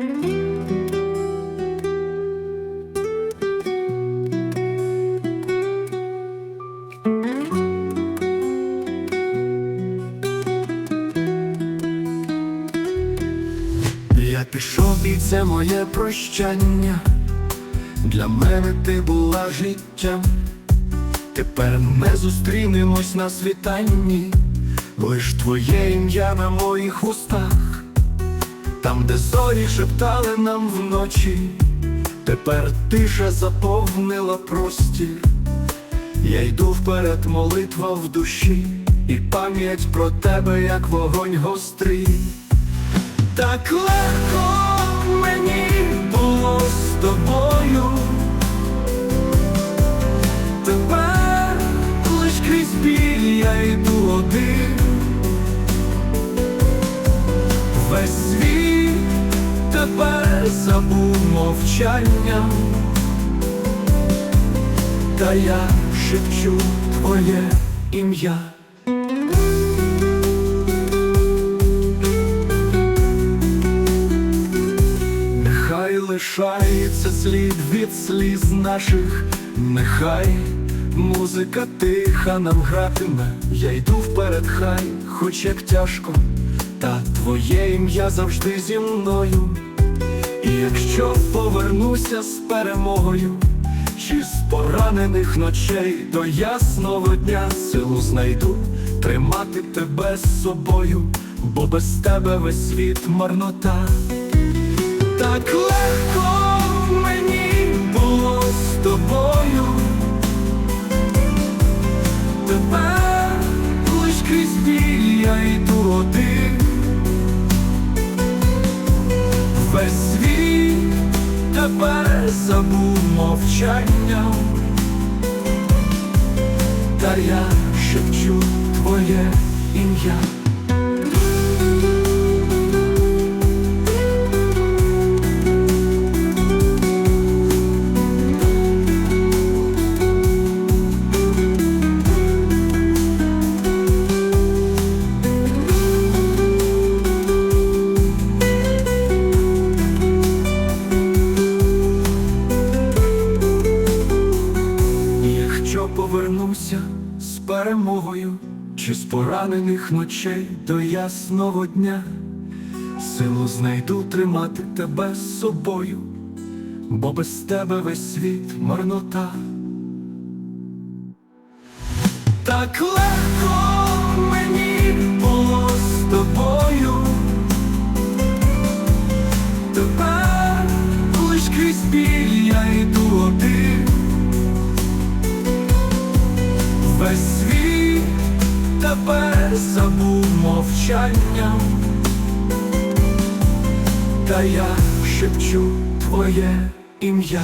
Я пішов і це моє прощання. Для мене ти була життям. Тепер ми зустрінемось на світанні, лиш твоє ім'я на моїх устах, там, де зорі шептали нам вночі, тепер тиша заповнила простір. Я йду вперед, молитва в душі, і пам'ять про тебе, як вогонь гострий. Так легко мені було з тобою. Забув мовчанням. Та я шепчу твоє ім'я. Нехай лишається слід від сліз наших, нехай музика тиха нам гратиме, я йду вперед, хай, хоч як тяжко, та твоє ім'я завжди зі мною. Якщо повернуся з перемогою, чи з поранених ночей до ясного дня силу знайду тримати тебе з собою, бо без тебе весь світ марнота. Так легко забув мовчанням. Та я шепчу твоє ім'я. Якщо повернуся з перемогою, чи з поранених ночей до ясного дня, силу знайду тримати тебе з собою, бо без тебе весь світ марнота. Так легко мені було з тобою. Тепер лиш крізь біль тепер забув мовчанням, та я шепчу твоє ім'я.